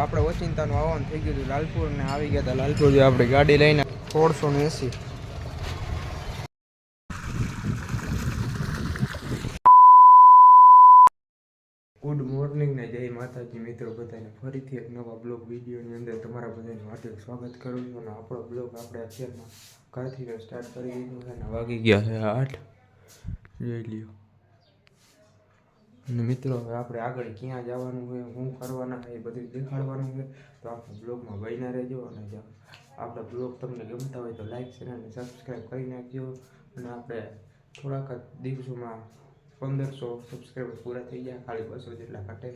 આપણે ઓચિંતાનું આવવાનું થઈ ગયું હતું લાલપુર ને આવી ગયા હતા. લાલપુર આપણે ગાડી લઈને સોળસો ને એસી. ગુડ મોર્નિંગ ને જય માતાજી મિત્રો બધાને. ફરીથી એક નવા બ્લોગ વિડીયોની અંદર તમારા બધાનું હાર્દિક સ્વાગત કરું છું અને આપણો બ્લોગ આપણે અત્યારમાં ઘરથી સ્ટાર્ટ કરી દીધો છે અને વાગી ગયા છે આઠ. જોઈ લ્યો. અને મિત્રો, હવે આપણે આગળ ક્યાં જવાનું હોય શું કરવાના હોય એ બધું દેખાડવાનું હોય તો આપણે બ્લોગમાં બહીના રહેજો અને જો આપણા બ્લોગ તમને ગમતા હોય તો લાઈક શેર અને સબસ્ક્રાઈબ કરી નાખજો. અને આપણે થોડાક દિવસોમાં પંદરસો સબસ્ક્રાઈબર પૂરા થઈ ગયા, ખાલી બસો જેટલા ઘટે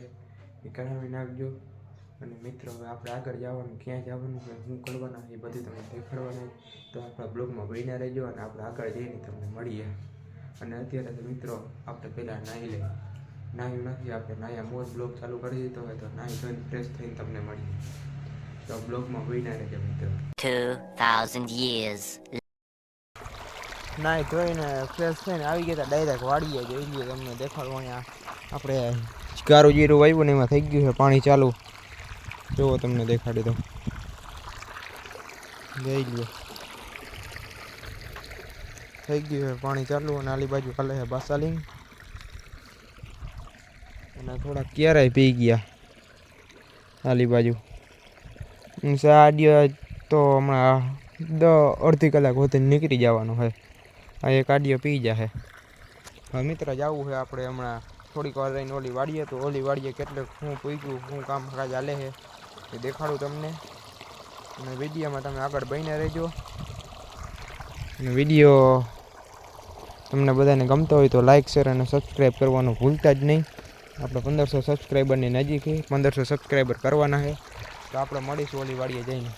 એ કરાવી નાખજો. અને મિત્રો, હવે આપણે આગળ જવાનું, ક્યાં જવાનું હોય શું કરવાના એ બધું તમને દેખાડવાના તો આપણા બ્લોગમાં બહીના રહેજો અને આપણે આગળ જઈને તમને મળીએ. અને અત્યારે તો મિત્રો, આપણે પહેલાં નાહી લઈએ. નાહ્યું નથી આપણે નાયા મોજ બ્લોગ ચાલુ કરી દીધો હોય તો નાહી જોઈને ફ્રેશ થઈને તમને મળીએ. તો બ્લોગમાં બન્યા રહેજો મિત્રો. 2,000 years. નાહી ધોઈને ફ્રેશ થઈને આવી ગયા ડાયરેક્ટ વાડીએ જોઈ લઈએ તમને દેખાડવા અહીંયા. આપણે ગારું જીરું વાવ્યું ને એમાં થઈ ગયું છે પાણી ચાલુ. જુઓ તમને દેખાડી દો જઈ લ્યો. થઈ ગયું છે પાણી ચાલુ અને આલી બાજુ કાલે છે બાસાલિંગ અને થોડા ક્યારાય પી ગયા. આલી બાજુ. સાડીઓ તો હમણાં દ અડધી કલાક હોતી નીકળી જવાનું છે આ એક આડિયો પી જશે હવે મિત્ર જવું છે આપણે હમણાં. થોડીક વાર રહીને ઓલી વાડીએ તો ઓલી વાડીએ કેટલે શું પૂગ્યું શું કામ કાજ હાલે છે એ દેખાડું તમને. અને વિડીયોમાં તમે આગળ બહીને રહેજો. અને વીડિયો તમને બધાને ગમતો હોય તો લાઇક શેર અને સબસ્ક્રાઈબ કરવાનું ભૂલતા જ નહીં. આપણે પંદરસો સબસ્ક્રાઈબરની નજીક પંદરસો સબસ્ક્રાઈબર કરવાના છે. તો આપણે મળીશું ઓલી વાડીએ જઈને.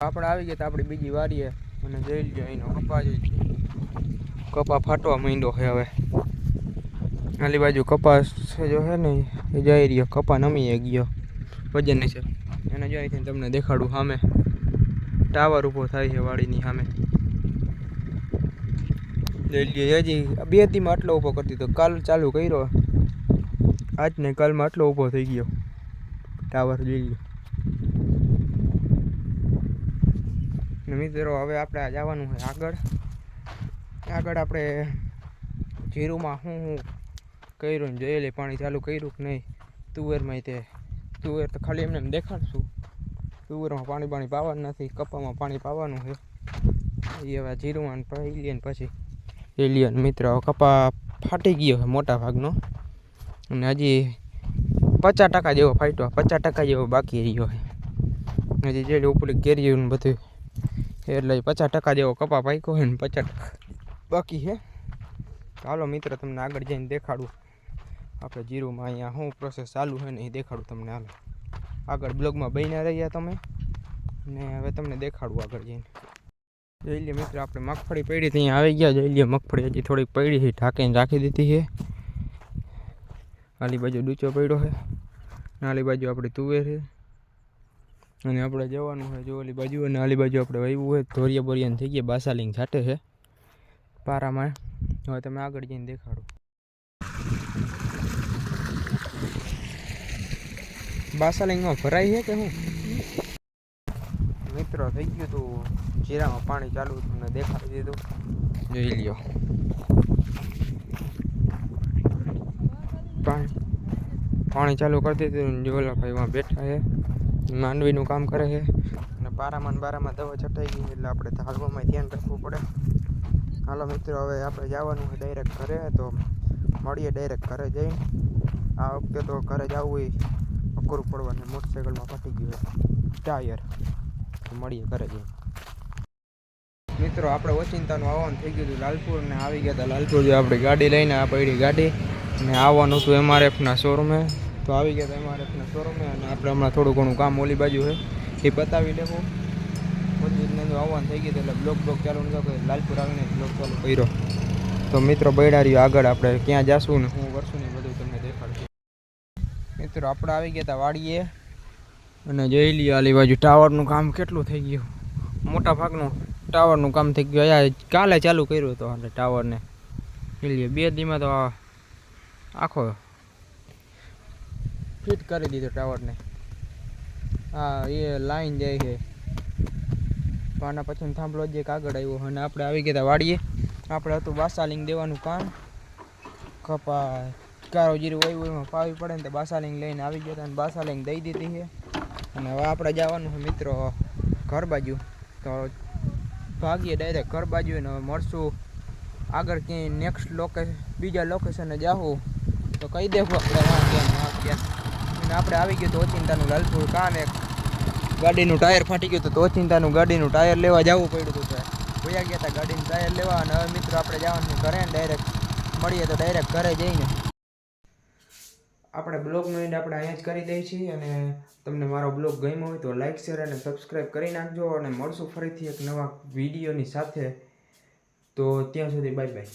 આપણે આવી ગયા તો આપણી બીજી વાડીએ અને જોઈ લ્યો એનો કપા જોઈ કપા ફાટવા માંડ્યો છે હવે. આલી બાજુ કપાસ જો છે ને, એ જઈ રહ્યો. કપા નમી ગયો. વજન છે. એને જોઈ તમને દેખાડું સામે. ટાવર ઊભો થાય છે વાડીની સામે. જોઈ લ્યો હજી બે દીમાં આટલો ઊભો કરતી તો કાલ ચાલુ કર્યો. આજ ને કાલમાં આટલો ઊભો થઈ ગયો. ટાવર લઈ લ્યો. મિત્રો, હવે આપણે જવાનું છે આગળ. આગળ આપણે જીરુમાં શું શું કર્યું ને જોઈએ લે પાણી ચાલુ કર્યું કે નહીં? તુવેરમાં તે, તુવેર તો ખાલી એમને એમ દેખાડશું. તુવેરમાં પાણી પાણી પાવાનું નથી, કપામાં પાણી પાવાનું છે. એ હવે જીરુમાં પહેલી પછી એલિયન મિત્ર. કપા ફાટી ગયો છે મોટા ભાગનો. અને હજી પચાસ ટકા જેવો ફાટ્યો. પચાસ ટકા જેવો બાકી રહ્યો છે. હજી જે ઉપર કેરીયું ને બધું એટલે પચાસ ટકા જેવો કપા પાક્યો હોય ને પચાસ ટકા બાકી છે. ચાલો મિત્ર, તમને આગળ જઈને દેખાડું. આપણે જીરુમાં અહીંયા શું પ્રોસેસ ચાલુ છે ને એ દેખાડું તમને હાલો. આગળ બ્લોગમાં બન્યા રહ્યા તમે. ને હવે તમને દેખાડું આગળ જઈને. જોઈ લે મિત્ર, આપણે મગફળી પડી ત્યાં આવી ગયા. જોઈ લે, મગફળી હજી થોડીક પડી છે, ઢાંકીને રાખી દીધી છે. આલી બાજુ ડૂચો પડ્યો છે આલી બાજુ આપણી તુવેર છે. અને આપણે જવાનું હોય જો ઓલી બાજુ, અને આલી બાજુ આપણે વહેવું હોય ધોરિયા બોરિયાને થઈ ગયા બાસાલિંગ છાટે છે પારામાં. હવે તમે આગળ જઈને દેખાડો. બાસાલિંગમાં ભરાય છે કે શું મિત્રો થઈ ગયું તું જીરામાં પાણી ચાલુ તમને દેખાડી દીધું. જોઈ લ્યો. પાણી પાણી ચાલુ કરી દીધું ને જોલા માં બેઠા છે. માંડવીનું કામ કરે છે. અને બારામાં બારામાં દવા છટાઈ ગઈ એટલે આપણે હાલવામાં ધ્યાન રાખવું પડે. હાલો મિત્રો હવે આપણે જવાનું છે ડાયરેક્ટ ઘરે તો મળીએ ડાયરેક્ટ ઘરે જઈને. આ વખતે તો ઘરે જવું હોય. અઘરું પડવાનું મોટરસાઇકલમાં ફાટી ગયું ટાયર મળીએ ઘરે જઈને. મિત્રો, આપણે ઓચિંતાનું આવવાનું થઈ ગયું હતું લાલપુર ને આવી ગયા હતા લાલપુર જે આપણી ગાડી લઈને આ પડી ગાડી અને આવવાનું હતું એમઆરએફના શોરૂમે તો આવી ગયા હતા એમઆરએફના શોરૂમે અને આપણે હમણાં થોડું ઘણું કામ ઓલી બાજુ છે. એ બતાવી લેવું ઓચિંતને આવવાનું થઈ ગયું એટલે બ્લોક બ્લોક ચાલુ લાલપુર આવીને બ્લોક ચાલુ કર્યો. તો મિત્રો બૈડા રહ્યો આગળ આપણે ક્યાં જાશું ને હું કરશું ને બધું તમને દેખાડશું. મિત્રો, આપણે આવી ગયા હતા વાડીએ. અને જોઈ લઈએ આલી બાજુ ટાવરનું કામ કેટલું થઈ ગયું? મોટા ભાગનું ટાવરનું કામ થઈ ગયું. આ કાલે ચાલુ કર્યું હતું આપણે ટાવરને જોઈ બે દીમાં તો આખો ફિટ કરી દીધો ટાવરને હા એ લાઈન જાય છે. પાના પછી થાંભલો જ એક આગળ આવ્યો અને આપણે આવી ગયા વાડીએ. આપણે હતું બાસાલિંગ દેવાનું કામ. કપા કારો જીરું હોય એમાં પાવી પડે ને તો બાસાલિંગ લઈને આવી ગયા હતા અને બાસાલિંગ દઈ દીધી છે. અને હવે આપણે જવાનું છે મિત્રો, ઘર બાજુ. તો ભાગીએ ડાયરેક્ટ ઘર બાજુ મળશું. આગળ ક્યાંય નેક્સ્ટ લોકેશન બીજા લોકેશને જાઉં તો કહી દેવું આપણે અને આપણે આવી ગયું તો ઓચિંતાનું લાલપુર. કાન એક ગાડીનું ટાયર ફાટી ગયું હતું તો ઓચિંતાનું ગાડીનું ટાયર લેવા જવું પડ્યું હતું ભૂયા ગયા હતા ગાડીનું ટાયર લેવા અને હવે મિત્રો આપણે જવાનું ઘરે ને ડાયરેક્ટ મળીએ તો ડાયરેક્ટ ઘરે જઈને. આપણે બ્લોગનો એન્ડ આપણે અહીંયા જ કરી દઈએ છીએ અને તમને મારો બ્લોગ ગમ્યો હોય તો લાઈક શેર અને સબસ્ક્રાઈબ કરી નાખજો અને મળશું ફરીથી એક નવા વિડીયોની સાથે. તો ત્યાં સુધી બાય બાય